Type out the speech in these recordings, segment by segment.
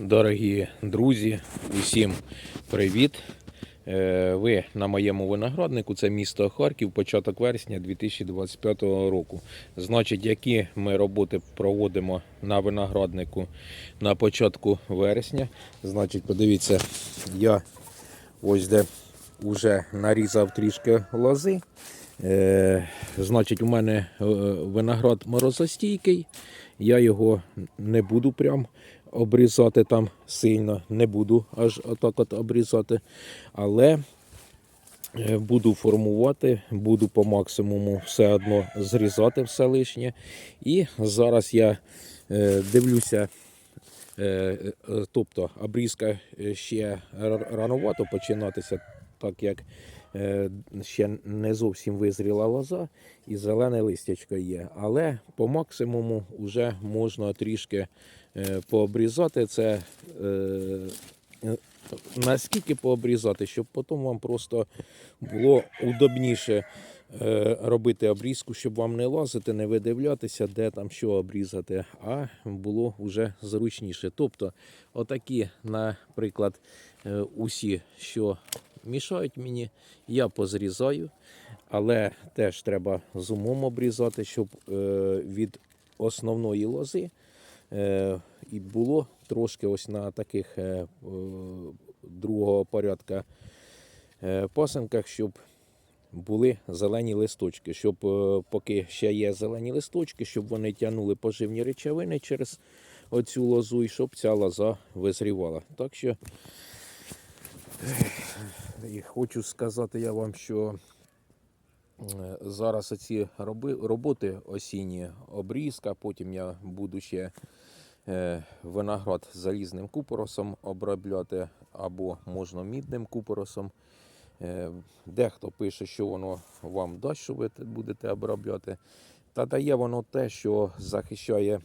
Дорогі друзі, усім привіт! Е, Ви на моєму винограднику, це місто Харків, початок вересня 2025 року. Значить, які ми роботи проводимо на винограднику на початку вересня. Значить, подивіться, я ось де вже нарізав трішки лози. Е, значить, у мене е, виноград морозостійкий. Я його не буду прям обрізати там сильно, не буду аж отак от обрізати. Але е, буду формувати, буду по максимуму все одно зрізати все лишнє. І зараз я е, дивлюся. Е, Тобто обрізка ще рановато починатися, так як ще не зовсім визріла лоза і зелене листячко є. Але по максимуму вже можна трішки е, пообрізати це. е, е, Наскільки пообрізати, щоб потім вам просто було удобніше е, робити обрізку, щоб вам не лазити, не видивлятися, де там що обрізати, а було вже зручніше. Тобто, отакі, наприклад, е, усі, що мішають мені, я позрізаю, але теж треба з умом обрізати, щоб е, від основної лози е, і було трошки ось на таких е, другого порядка пасинках, щоб були зелені листочки, щоб поки ще є зелені листочки, щоб вони тягнули поживні речовини через оцю лозу і щоб ця лоза визрівала. Так що і хочу сказати я вам, що е, зараз ці роботи осінні обрізка, потім я буду ще е, виноград залізним купоросом обробляти або можна мідним купоросом. Е, Дехто пише, що воно вам дасть, що ви будете обробляти. Та дає воно те, що захищає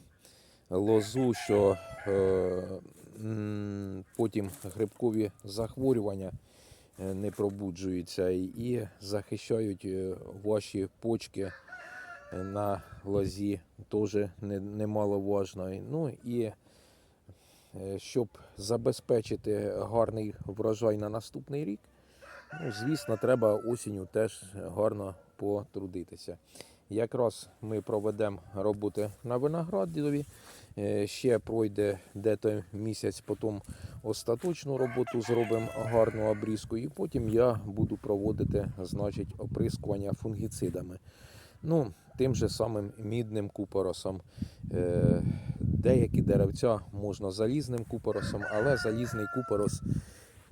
лозу, що потім грибкові захворювання е, не пробуджуються і- захищають е, ваші почки е, на лозі, теж не- немаловажно. Ну і щоб забезпечити гарний врожай на наступний рік, Ну, звісно, треба осінню теж гарно потрудитися. Якраз ми проведемо роботи на виноградові. Е, Ще пройде дето місяць, потім остаточну роботу зробимо гарну обрізку, і потім я буду проводити значить, оприскування фунгіцидами. Ну, тим же самим мідним купоросом. Е, Деякі деревця можна залізним купоросом, але залізний купорос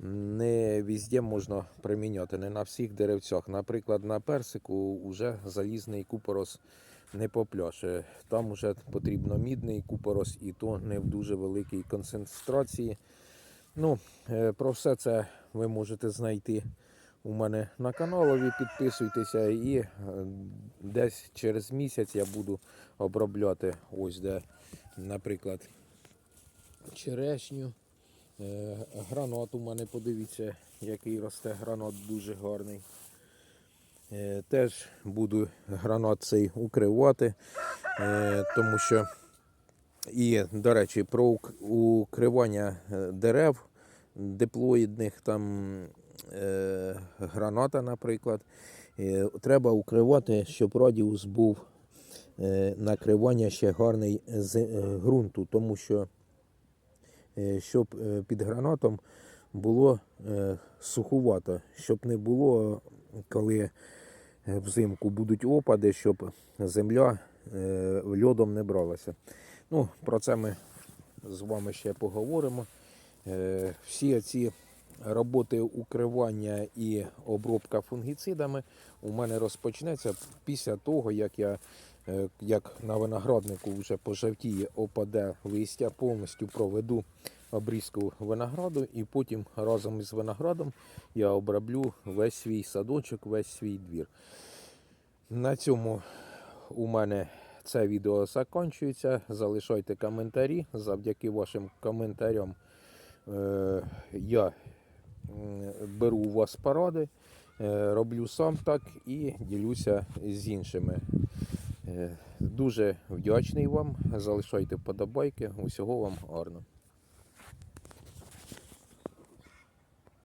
не везде можна приміняти, не на всіх деревцях. Наприклад, на персику вже залізний купорос не попляше. Там вже потрібно мідний купорос, і то не в дуже великій концентрації. Ну, е, про все це ви можете знайти у мене на каналові. Підписуйтеся і е, десь через місяць я буду обробляти ось де, наприклад, черешню. Е, Гранат у мене, подивіться, який росте гранат дуже гарний. Е, Теж буду гранат цей укривати, е, тому що, і, до речі, про укривання дерев диплоїдних, там граната, наприклад, треба укривати, щоб радіус був накривання ще гарний з ґрунту, тому що щоб е, під гранатом було е, сухувато, щоб не було, коли е, взимку будуть опади, щоб земля е, льодом не бралася. Ну, про це ми з вами ще поговоримо. Е, Всі ці роботи укривання і обробка фунгіцидами у мене розпочнеться після того, як я е, як на винограднику вже пожовтіє, опаде листя, повністю проведу обрізку винограду і потім разом із виноградом я оброблю весь свій садочок, весь свій двір. На цьому у мене це відео закінчується. Залишайте коментарі. Завдяки вашим коментарям е, я беру у вас поради, е, роблю сам так і ділюся з іншими. Е, Дуже вдячний вам. Залишайте подобайки. Усього вам гарно.